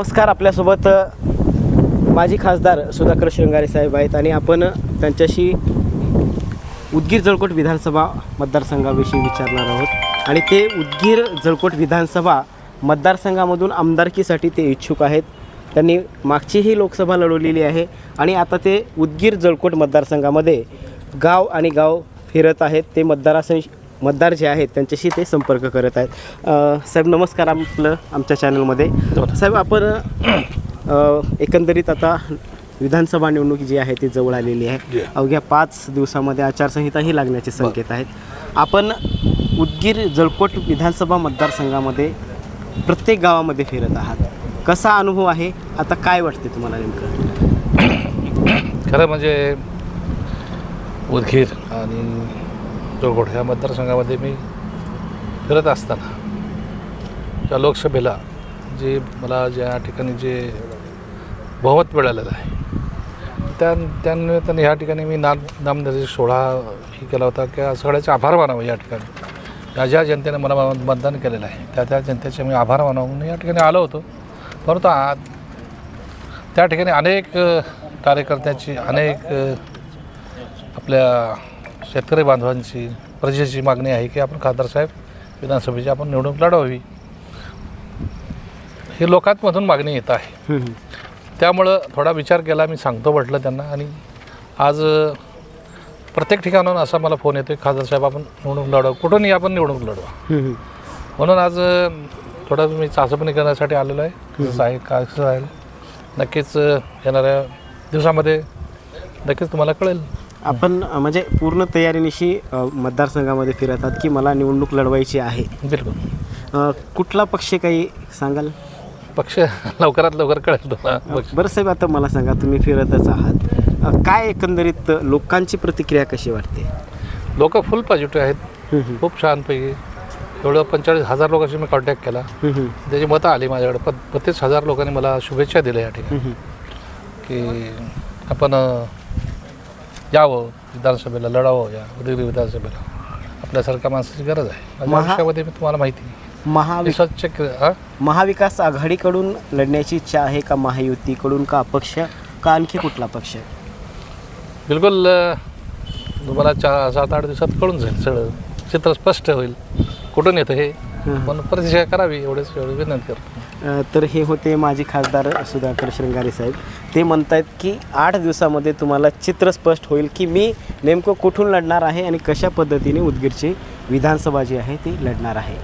नमस्कार आपल्यासोबत माजी खासदार सुधाकर शृंगारे साहेब आहेत आणि आपण त्यांच्याशी उदगीर जळकोट विधानसभा मतदारसंघाविषयी विचारणार आहोत. आणि ते उदगीर जळकोट विधानसभा मतदारसंघामधून आमदारकीसाठी ते इच्छुक आहेत. त्यांनी मागचीही लोकसभा लढवलेली आहे आणि आता ते उदगीर जळकोट मतदारसंघामध्ये गाव आणि गाव फिरत आहेत. ते मतदारासंश मतदार जे आहेत त्यांच्याशी ते संपर्क करत आहेत. अ, साहेब नमस्कार आपलं आमच्या चॅनलमध्ये. साहेब आपण अ, एकंदरीत आता विधानसभा निवडणूक जी आहे ती जवळ आलेली आहे. अवघ्या पाच दिवसामध्ये आचारसंहिताही लागण्याचे संकेत आहेत. आपण उदगीर जळकोट विधानसभा मतदारसंघामध्ये प्रत्येक गावामध्ये फिरत आहात. कसा अनुभव आहे? आता काय वाटते तुम्हाला नेमकं? खरं म्हणजे उदगीर आणि जोगोड ह्या मतदारसंघामध्ये मी फिरत असताना त्या लोकसभेला जे मला ज्या ठिकाणी जे बहुमत मिळालेलं आहे त्या त्यानिमित्ताने ह्या ठिकाणी मी नाम नामनिर्देश सोहळा ही केला होता. किंवा सगळ्याचे आभार मानावं या ठिकाणी. ज्या ज्या जनतेने मला मतदान केलेलं आहे त्या त्या जनतेचे मी आभार मानावं म्हणून या ठिकाणी आलो होतो. परंतु आ त्या ठिकाणी अनेक कार्यकर्त्याची कार्यकर्त्यांची अनेक आपल्या शेतकरी बांधवांची प्रजेची मागणी आहे की आपण खासदार साहेब विधानसभेची आपण निवडणूक लढवावी ही लोकांमधून मागणी येत आहे. त्यामुळं थोडा विचार केला मी सांगतो म्हटलं त्यांना. आणि आज प्रत्येक ठिकाणाहून असा मला फोन येतो की खासदार साहेब आपण निवडणूक लढवा. कुठूनही आपण निवडणूक लढवा. म्हणून आज थोडा मी चाचपणी करण्यासाठी आलेलो आहे. जसं आहे काय कसं आहे नक्कीच येणाऱ्या दिवसामध्ये नक्कीच तुम्हाला कळेल. आपण अ, म्हणजे पूर्ण तयारीनिशी अ, मतदारसंघामध्ये फिरत आहात की मला निवडणूक लढवायची आहे. बिलकुल. अ, कुठला पक्ष काही सांगाल? पक्ष लवकरात लवकर कळेल पक्ष बरं साहेब आता मला सांगा तुम्ही फिरतच आहात. अ, काय एकंदरीत लोकांची प्रतिक्रिया कशी वाटते? लोक फुल पॉझिटिव्ह आहेत. खूप छानपैकी. एवढं पंचेचाळीस हजार लोकांशी मी कॉन्टॅक्ट केला. त्याची मतं आली माझ्याकडे. प बत्तीस हजार लोकांनी मला शुभेच्छा दिल्या या ठिकाणी. की आपण अ, यावं विधानसभेला लढावं या उदगीर विधानसभेला. आपल्यासारख्या माणसाची गरज आहे. माझ्या महा- आयुष्यामध्ये मी तुम्हाला माहिती आहे. मी महावि स्वच्छ हां? महाविकास आघाडीकडून लढण्याची इच्छा आहे का महायुतीकडून का अपक्ष? का आणखी कुठला पक्ष? बिलकुल अ, तुम्हाला चार सात आठ दिवसात कळून जाईल सगळं. चित्र स्पष्ट होईल. कुठून येतं हे? म्हणून प्रतिष्ठा करावी एवढेच एवढी विनंती करतो. तर हे होते माझे खासदार सुधाकर शृंगारे साहेब. ते म्हणत आहेत की आठ दिवसामध्ये तुम्हाला चित्र स्पष्ट होईल की मी नेमकं कुठून लढणार आहे आणि कशा पद्धतीने उदगीरची विधानसभा जी आहे ती लढणार आहे.